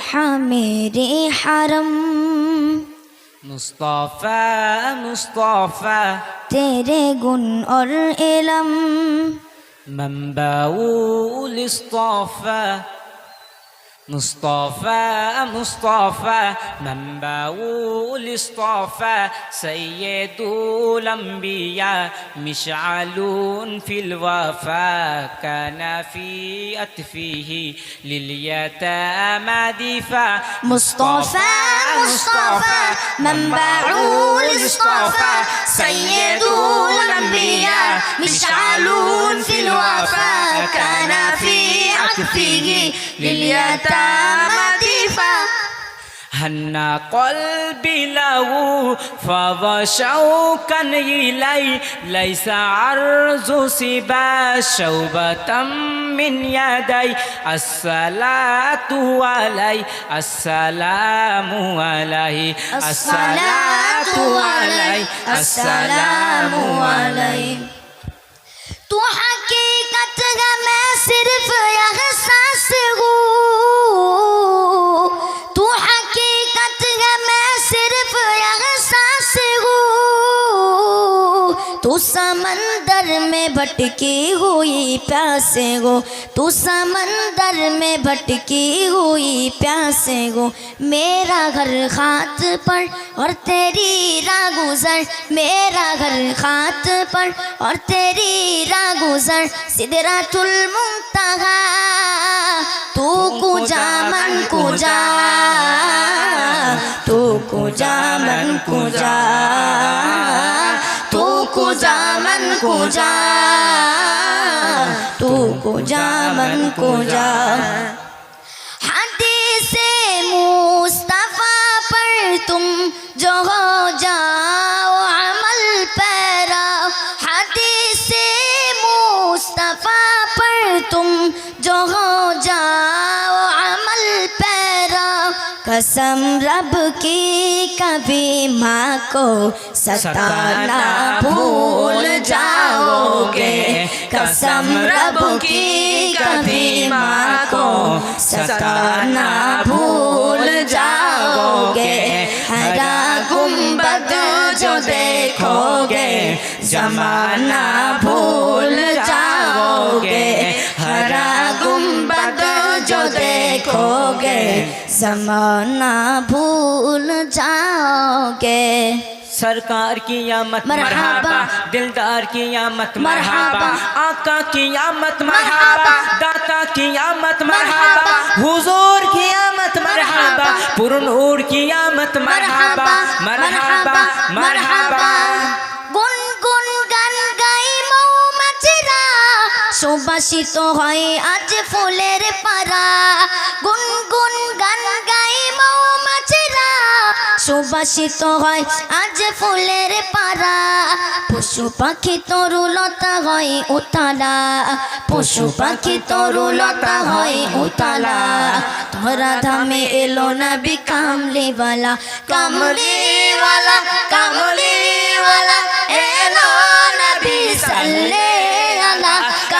روحا میرے حرم مصطفیٰ مصطفیٰ تیرے گن اور علم منبع الاصطفیٰ مصطفى مصطفى منبعول اصطفى سيد الأنبياء مشعل في الوفاء كان في أتفه لليتامى دفاع. مصطفى مصطفى منبع الاصطفى سيد الأنبياء مشعل في الوفاء كان في عطفه لليتامى دفاع. هن قلبي له فضى شوقا إلي ليس عرض سبا شوبة من يدي الصلاة علي السلام علي الصلاة علي السلام علي حقیقت تو سمندر میں بھٹکی ہوئی پیاسے ہو تو سمندر میں بھٹکی ہوئی پیاسے ہو میرا گھر خات پر اور تیری راہ گزر۔ میرا گھر خات پر اور تیری راہ گزر۔ سدرات المنتہا تو کجا من کجا تو کجا من کجا تو کجا को जा तू को जा मन को जा हदीस मुस्तफ़ा पर तुम जो हो जाओ अमल पैरा हदीस मुस्तफ़ा पर तुम जो हो जाओ अमल पैरा कसम रब की کبھی ماں کو ستانا بھول جاؤ گے قسم رب کی کبھی ماں کو ستانا بھول جاؤ گے ہرا گنبد جو دیکھو گے زمانہ بھول جاؤ کھو گے زمانہ بھول جاؤ گے سرکار کی آمد مرحبا دلدار کی آمد مرحبا۔ آقا کی آمد مرحبا۔ داتا کی آمد مرحبا۔ حضور کی آمد مرحبا۔ پرنور کی آمد مرحبا۔ مرحبا۔ مرحبا۔ সুবাসিত হয় আজ ফুলের পারা গুন গুন গাই মৌমাছিরা সুবাসিত হয় আজ ফুলের পারা পশু পাখি তরুলতা হয় উতালা। পশু পাখি তরুলতা হয় উতালা। ধরা ধামে এলো না বি কামলিওয়ালা। কামলিওয়ালা কামলিওয়ালা, এলো নবী সাল্লে। আলা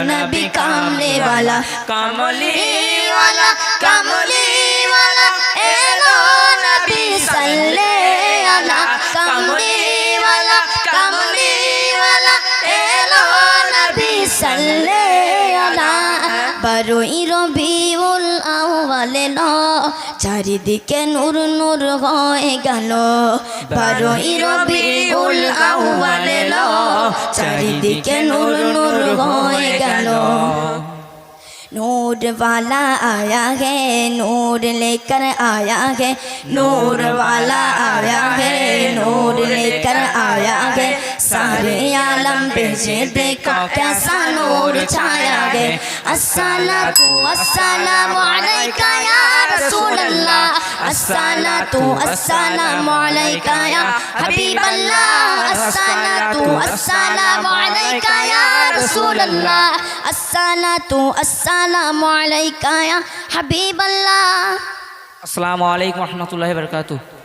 ধামে এলো নবী কামলেওয়ালা কামলিওয়ালা কামলিওয়ালা এলো নবী সাল্লে আলা কামলিওয়ালা কামলিওয়ালা এলো নবী সাল্লে আলা বারোই রবিউল আউয়ালে লো চারিদিকে নূর নূর হয়ে গেল বারোই রবিউল আউয়াল লো চারিদিকে নূর নূর হয়ে গেল नूर वाला आया है नूर लेकर आया है नूर वाला आया है नूर लेकर आया है सारे आलम पे ये देखो कैसा नूर छाया है अस्सलातु अस्सलामु अलैका या रसूल अल्लाह अस्सलातु अस्सलामु अलैका या हबीब अल्लाह अस्सलातु अस्सलामु अलैका या रसूल अल्लाह अस्सलातु अस्सलामु अलैका या हबीब अल्लाह अस्सलामु अलैकुम रहमतुल्लाहि व बरकातहू